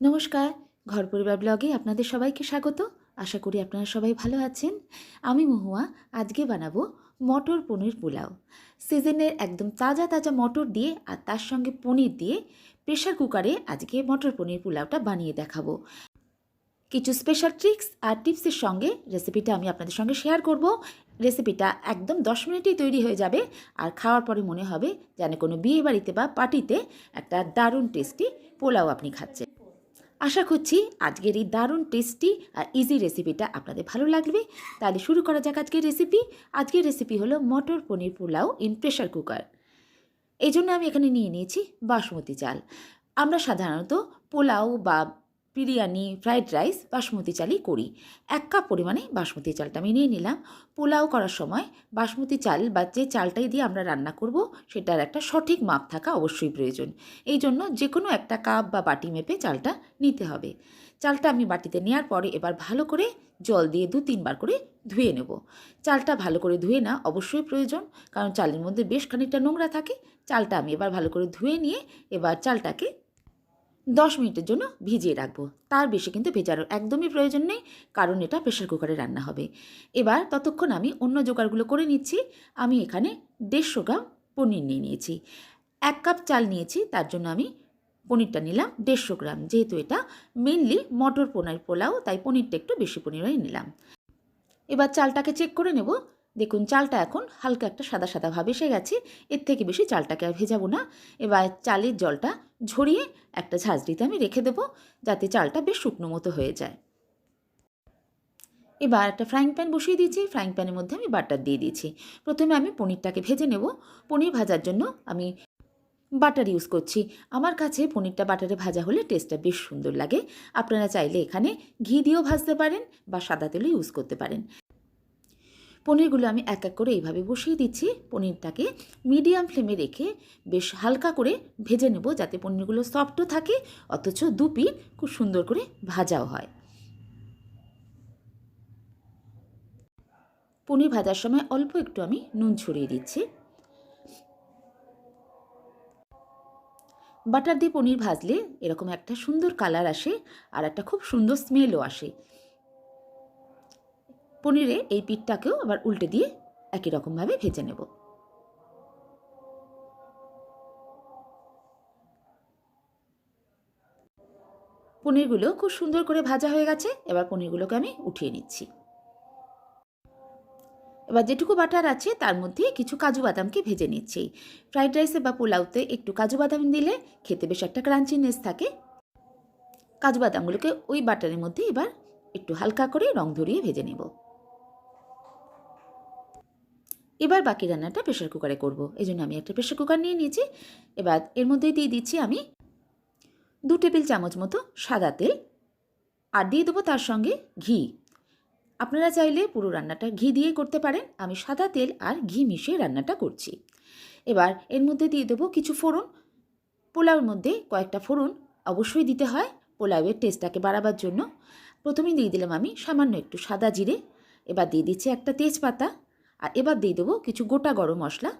নমস্কার, ঘর পরিবার ব্লগে আপনাদের সবাইকে স্বাগত। আশা করি আপনারা সবাই ভালো আছেন। আমি মহুয়া, আজকে বানাবো মটর পনির পোলাও। সিজনের একদম তাজা তাজা মটর দিয়ে আর তার সঙ্গে পনির দিয়ে প্রেশার কুকারে আজকে মটর পনির পোলাওটা বানিয়ে দেখাবো। কিছু স্পেশাল ট্রিক্স আর টিপসের সঙ্গে রেসিপিটা আমি আপনাদের সঙ্গে শেয়ার করব। রেসিপিটা একদম দশ মিনিটেই তৈরি হয়ে যাবে আর খাওয়ার পরে মনে হবে যেন কোনো বিয়ে বাড়িতে বা পার্টিতে একটা দারুণ টেস্টি পোলাও আপনি খাচ্ছেন। আশা করছি আজকের এই দারুণ টেস্টি আর ইজি রেসিপিটা আপনাদের ভালো লাগবে। তাহলে শুরু করা যাক আজকের রেসিপি আজকের রেসিপি হলো matar paneer pulao in pressure cooker এই জন্য আমি এখানে নিয়ে নিয়েছি বাসমতি চাল। আমরা সাধারণত পোলাও বা বিরিয়ানি, ফ্রাইড রাইস, বাসমতি চালই করি। এক কাপ পরিমাণে বাসমতি চালটা আমি নিয়ে নিলাম। পোলাও করার সময় বাসমতি চাল বা যে চালটাই দিয়ে আমরা রান্না করব, সেটার একটা সঠিক মাপ থাকা অবশ্যই প্রয়োজন। এই জন্য যে কোনো একটা কাপ বা বাটি মেপে চালটা নিতে হবে। চালটা আমি বাটিতে নেওয়ার পরে এবার ভালো করে জল দিয়ে দু তিনবার করে ধুয়ে নেব। চালটা ভালো করে ধুয়ে না অবশ্যই প্রয়োজন, কারণ চালের মধ্যে বেশ খানিকটা নোংরা থাকে। চালটা আমি এবার ভালো করে ধুয়ে নিয়ে এবার চালটাকে দশ মিনিটের জন্য ভিজিয়ে রাখব। তার বেশি কিন্তু ভেজানোর একদমই প্রয়োজন নেই, কারণ এটা প্রেশার কুকারে রান্না হবে। এবার ততক্ষণ আমি অন্য জোগাড়গুলো করে নিচ্ছি। আমি এখানে দেড়শো গ্রাম পনির নিয়ে নিয়েছি। এক কাপ চাল নিয়েছি, তার জন্য আমি পনিরটা নিলাম দেড়শো গ্রাম। যেহেতু এটা মেনলি মটর পনির পোলাও, তাই পনিরটা একটু বেশি পনিরই নিলাম। এবার চালটাকে চেক করে নেব। দেখুন, চালটা এখন হালকা একটা সাদা সাদা ভাব এসে গেছে। এর থেকে বেশি চালটাকে আর ভেজাবো না। এবার চালের জলটা ঝরিয়ে একটা ঝাঁঝরিতে আমি রেখে দেবো, যাতে চালটা বেশ শুকনো মতো হয়ে যায়। এবার একটা ফ্রাইং প্যান বসিয়ে দিয়েছি। ফ্রাইং প্যানের মধ্যে আমি বাটার দিয়ে দিয়েছি। প্রথমে আমি পনিরটাকে ভেজে নেব। পনির ভাজার জন্য আমি বাটার ইউজ করছি। আমার কাছে পনিরটা বাটারে ভাজা হলে টেস্টটা বেশ সুন্দর লাগে। আপনারা চাইলে এখানে ঘি দিয়েও ভাজতে পারেন বা সাদা তেলও ইউজ করতে পারেন। পনিরগুলো আমি এক এক করে এইভাবে বসিয়ে দিচ্ছি। পনিরটাকে মিডিয়াম ফ্লেমে রেখে বেশ হালকা করে ভেজে নেব যাতে পনিরগুলো সফটও থাকে, অথচ দু পিঠ খুব সুন্দর করে ভাজাও হয়। পনির ভাজার সময় অল্প একটু আমি নুন ছড়িয়ে দিচ্ছি। বাটার দিয়ে পনির ভাজলে এরকম একটা সুন্দর কালার আসে আর একটা খুব সুন্দর স্মেলও আসে। পনিরে এই পিঠটাকেও আবার উল্টে দিয়ে একই রকমভাবে ভেজে নেব। পনিরগুলো খুব সুন্দর করে ভাজা হয়ে গেছে, এবার পনিরগুলোকে আমি উঠিয়ে নিচ্ছি। এবার যেটুকু বাটার আছে তার মধ্যে কিছু কাজু বাদামকে ভেজে নিচ্ছি। ফ্রাইড রাইসে বা পোলাওতে একটু কাজু বাদাম দিলে খেতে বেশ একটা ক্রাঞ্চিনেস থাকে। কাজু বাদামগুলোকে ওই বাটারের মধ্যে এবার একটু হালকা করে রং ধরিয়ে ভেজে নেব। এবার বাকি রান্নাটা প্রেশার কুকারে করব। এই জন্য আমি একটা প্রেশার কুকার নিয়ে নিয়েছি। এবার এর মধ্যে দিয়ে দিচ্ছি আমি দু টেবিল চামচ মতো সাদা তেল আর দিয়ে দেবো তার সঙ্গে ঘি। আপনারা চাইলে পুরো রান্নাটা ঘি দিয়ে করতে পারেন। আমি সাদা তেল আর ঘি মিশিয়ে রান্নাটা করছি। এবার এর মধ্যে দিয়ে দেবো কিছু ফোড়ন। পোলাওর মধ্যে কয়েকটা ফোড়ন অবশ্যই দিতে হয়। পোলাওয়ের টেস্টটাকে বাড়াবার জন্য। প্রথমেই দিয়ে দিলাম আমি সামান্য একটু সাদা জিরে। এবার দিয়ে দিচ্ছি একটা তেজপাতা। আর এবার দিয়ে দেবো কিছু গোটা গরম মশলা।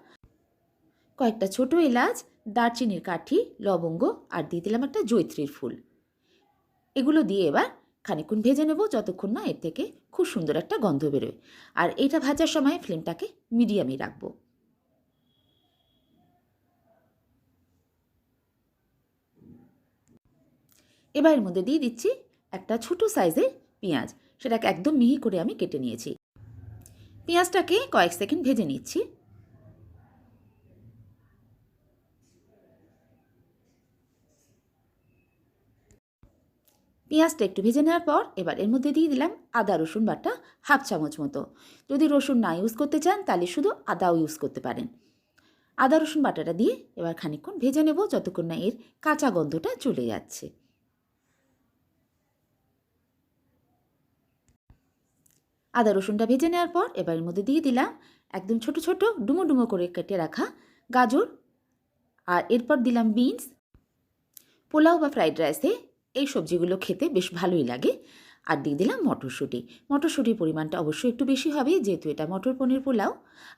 কয়েকটা ছোট এলাচ, দারচিনির কাঠি, লবঙ্গ আর দিয়ে দিলাম একটা জৈত্রীর ফুল। এগুলো দিয়ে এবার খানিক্ষণ ভেজে নেব যতক্ষণ না এর থেকে খুব সুন্দর একটা গন্ধ বেরোয়। আর এটা ভাজার সময় ফ্লেমটাকে মিডিয়ামই রাখব। এবার এর মধ্যে দিয়ে দিচ্ছি একটা ছোট সাইজের পেঁয়াজ। সেটাকে একদম মিহি করে আমি কেটে নিয়েছি। পেঁয়াজটাকে কয়েক সেকেন্ড ভেজে নিচ্ছি। পেঁয়াজটা একটু ভেজে নেওয়ার পর এবার এর মধ্যে দিয়ে দিলাম আদা, রসুন বাটা হাফ চামচ মতো। যদি রসুন না ইউজ করতে চান, তাহলে শুধু আদাও ইউজ করতে পারেন। আদা, রসুন বাটাটা দিয়ে এবার খানিকক্ষণ ভেজে নেব, যতক্ষণ না এর কাঁচা গন্ধটা চলে যাচ্ছে। আদা রসুনটা ভেজে নেওয়ার পর এবার এর মধ্যে দিয়ে দিলাম একদম ছোট ছোট ডুমো ডুমো করে কেটে রাখা গাজর। আর এরপর দিলাম বিনস, পোলাও বা ফ্রাইড রাইসে। এই সবজিগুলো খেতে বেশ ভালোই লাগে। আর দিয়ে দিলাম মটরশুঁটি। মটরশুঁটির পরিমাণটা অবশ্যই একটু বেশি হবে, যেহেতু এটা মটর পনির পোলাও।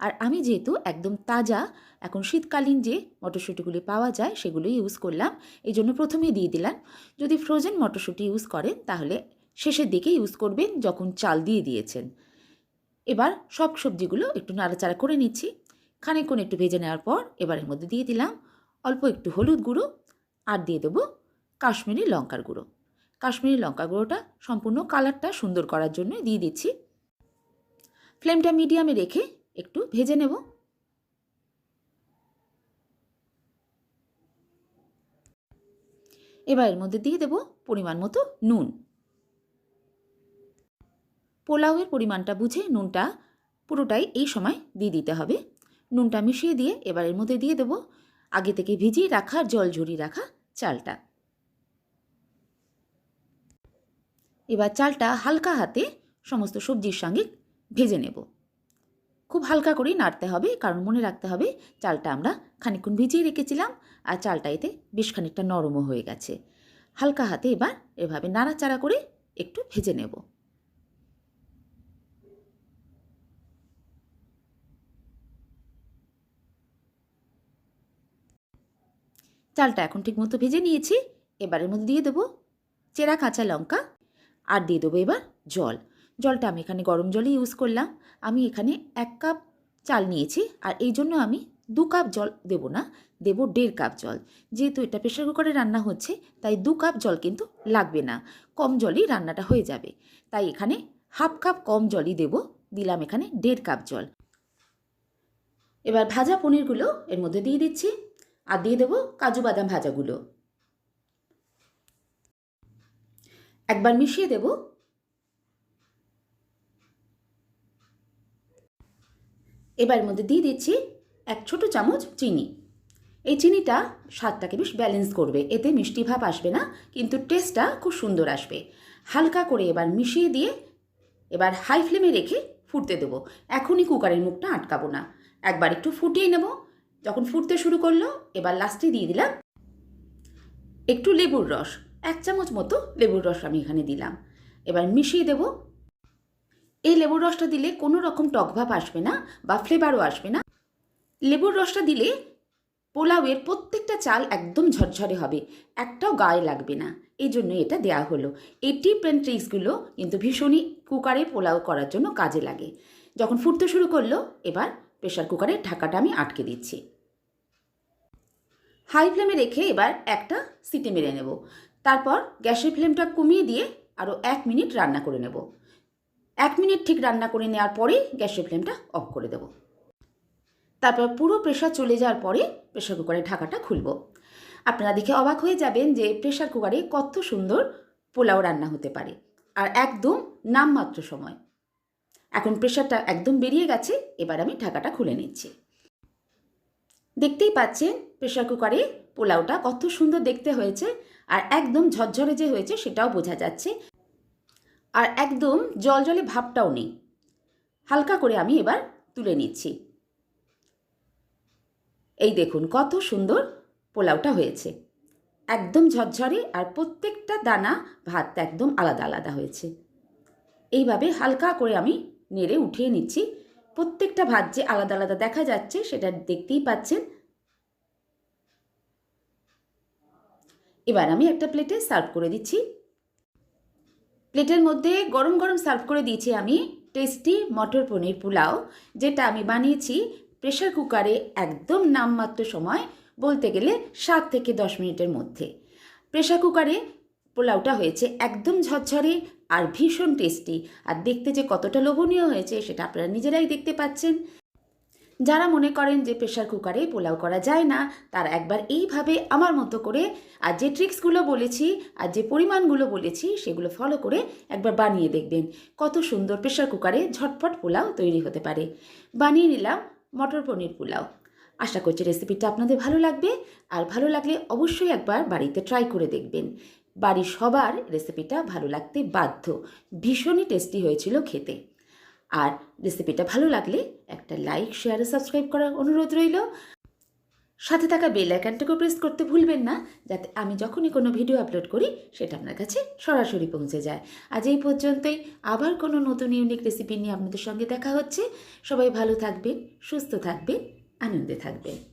আর আমি যেহেতু একদম তাজা, এখন শীতকালীন যে মটরশুঁটিগুলি পাওয়া যায় সেগুলো ইউজ করলাম। এই জন্য প্রথমেই দিয়ে দিলাম। যদি ফ্রোজেন মটরশুঁটি ইউজ করেন, তাহলে শেষের দিকে ইউজ করবেন যখন চাল দিয়ে দিয়েছেন। এবার সব সবজিগুলো একটু নাড়াচাড়া করে নিচ্ছি। খানিকক্ষণ একটু ভেজে নেওয়ার পর এবার এর মধ্যে দিয়ে দিলাম অল্প একটু হলুদ গুঁড়ো আর দিয়ে দেবো কাশ্মীরি লঙ্কার গুঁড়ো। কাশ্মীরি লঙ্কা গুঁড়োটা সম্পূর্ণ কালারটা সুন্দর করার জন্য দিয়ে দিচ্ছি। ফ্লেমটা মিডিয়ামে রেখে একটু ভেজে নেব। এবার এর মধ্যে দিয়ে দেব পরিমাণ মতো নুন। পোলাওয়ের পরিমাণটা বুঝে নুনটা পুরোটাই এই সময় দিয়ে দিতে হবে। নুনটা মিশিয়ে দিয়ে এবার এর মধ্যে দিয়ে দেবো আগে থেকে ভিজিয়ে রাখা জল ঝরিয়ে রাখা চালটা। এবার চালটা হালকা হাতে সমস্ত সবজির সঙ্গে ভেজে নেব। খুব হালকা করেই নাড়তে হবে, কারণ মনে রাখতে হবে চালটা আমরা খানিকক্ষণ ভিজিয়ে রেখেছিলাম আর চালটা এতে বেশ খানিকটা নরমও হয়ে গেছে। হালকা হাতে এবার এভাবে নাড়াচাড়া করে একটু ভেজে নেব। চালটা এখন ঠিকমতো ভেজে নিয়েছি, এবারের মধ্যে দিয়ে দেবো চেরা কাঁচা লঙ্কা আর দিয়ে দেবো এবার জল। জলটা আমি এখানে গরম জলই ইউজ করলাম। আমি এখানে এক কাপ চাল নিয়েছি আর এই জন্য আমি দু কাপ জল দেব না, দেব দেড় কাপ জল। যেহেতু এটা প্রেশার কুকারে রান্না হচ্ছে, তাই দু কাপ জল কিন্তু লাগবে না, কম জলই রান্নাটা হয়ে যাবে। তাই এখানে হাফ কাপ কম জলই দেব, দিলাম এখানে দেড় কাপ জল। এবার ভাজা পনিরগুলো এর মধ্যে দিয়ে দিচ্ছি। আর দিয়ে দেবো কাজু বাদাম ভাজাগুলো। একবার মিশিয়ে দেব। এবার মধ্যে দিয়ে দিচ্ছি এক ছোট চামচ চিনি। এই চিনিটা স্বাদটাকে বেশ ব্যালেন্স করবে। এতে মিষ্টি ভাব আসবে না, কিন্তু টেস্টটা খুব সুন্দর আসবে। হালকা করে এবার মিশিয়ে দিয়ে এবার হাই ফ্লেমে রেখে ফুটতে দেবো। এখনই কুকারের মুখটা আটকাবো না। একবার একটু ফুটিয়ে নেব। যখন ফুটতে শুরু করল, এবার লাস্টে দিয়ে দিলাম একটু লেবুর রস, এক চামচ মতো লেবুর রস আমি এখানে দিলাম। এবার মিশিয়ে দেব। এই লেবুর রসটা দিলে কোনো রকম টকভাব আসবে না বা ফ্লেভারও আসবে না। লেবুর রসটা দিলে পোলাওয়ের প্রত্যেকটা চাল একদম ঝরঝরে হবে, একটাও গায়ে লাগবে না। এই জন্য এটা দেয়া হলো। এই টিপ অ্যান্ড ট্রিক্সগুলো কিন্তু ভীষণই কুকারে পোলাও করার জন্য কাজে লাগে। যখন ফুটতে শুরু করল, এবার প্রেশার কুকারের ঢাকাটা আমি আটকে দিচ্ছি। হাই ফ্লেমে রেখে এবার একটা সিটি মেরে নেব। তারপর গ্যাসের ফ্লেমটা কমিয়ে দিয়ে আরও এক মিনিট রান্না করে নেব। এক মিনিট ঠিক রান্না করে নেওয়ার পরেই গ্যাসের ফ্লেমটা অফ করে দেব। তারপর পুরো প্রেশার চলে যাওয়ার পরে প্রেশার কুকারের ঢাকাটা খুলব। আপনারা দেখে অবাক হয়ে যাবেন যে প্রেশার কুকারে কত সুন্দর পোলাও রান্না হতে পারে। আর একদম নামমাত্র সময়। এখন প্রেশারটা একদম বেরিয়ে গেছে, এবার আমি ঢাকাটা খুলে নিচ্ছি। দেখতেই পাচ্ছেন, প্রেশার কুকারে পোলাওটা কত সুন্দর দেখতে হয়েছে আর একদম ঝরঝরে যে হয়েছে সেটাও বোঝা যাচ্ছে। আর একদম জল জলে ভাবটাও নেই। হালকা করে আমি এবার তুলে নিচ্ছি। এই দেখুন কত সুন্দর পোলাওটা হয়েছে। একদম ঝরঝরে আর প্রত্যেকটা দানা ভাত একদম আলাদা আলাদা হয়েছে। এইভাবে হালকা করে আমি নেড়ে উঠিয়ে নিচ্ছি। প্রত্যেকটা ভাত যে আলাদা আলাদা দেখা যাচ্ছে, সেটা দেখতেই পাচ্ছেন। এবার আমি একটা প্লেটে সার্ভ করে দিচ্ছি। প্লেটের মধ্যে গরম গরম সার্ভ করে দিয়েছি আমি টেস্টি মটর পনির পোলাও, যেটা আমি বানিয়েছি প্রেশার কুকারে একদম নামমাত্র সময় বলতে গেলে সাত থেকে দশ মিনিটের মধ্যে। প্রেশার কুকারে পোলাওটা হয়েছে একদম ঝরঝরে আর ভীষণ টেস্টি আর দেখতে যে কতটা লোভনীয় হয়েছে, সেটা আপনারা নিজেরাই দেখতে পাচ্ছেন। যারা মনে করেন যে প্রেশার কুকারে পোলাও করা যায় না, তারা একবার এইভাবে আমার মতো করে আর যে ট্রিক্সগুলো বলেছি আর যে পরিমাণগুলো বলেছি, সেগুলো ফলো করে একবার বানিয়ে দেখবেন। কত সুন্দর প্রেশার কুকারে ঝটপট পোলাও তৈরি হতে পারে। বানিয়ে নিলাম মটর পনির পোলাও। আশা করছি রেসিপিটা আপনাদের ভালো লাগবে। আর ভালো লাগলে অবশ্যই একবার বাড়িতে ট্রাই করে দেখবেন। বাড়ির সবার রেসিপিটা ভালো লাগতে বাধ্য। ভীষণই টেস্টি হয়েছিল খেতে। আর রেসিপিটা ভালো লাগলে একটা লাইক শেয়ার সাবস্ক্রাইব করার অনুরোধ রইল। সাথে থাকা বেল আইকনটাকেও প্রেস করতে ভুলবেন না, যাতে আমি যখনই কোনো ভিডিও আপলোড করি, সেটা আপনার কাছে সরাসরি পৌঁছে যায়। আজ এই পর্যন্তই। আবার কোনো নতুন ইউনিক রেসিপি নিয়ে আপনাদের সঙ্গে দেখা হচ্ছে। সবাই ভালো থাকবেন, সুস্থ থাকবেন, আনন্দে থাকবেন।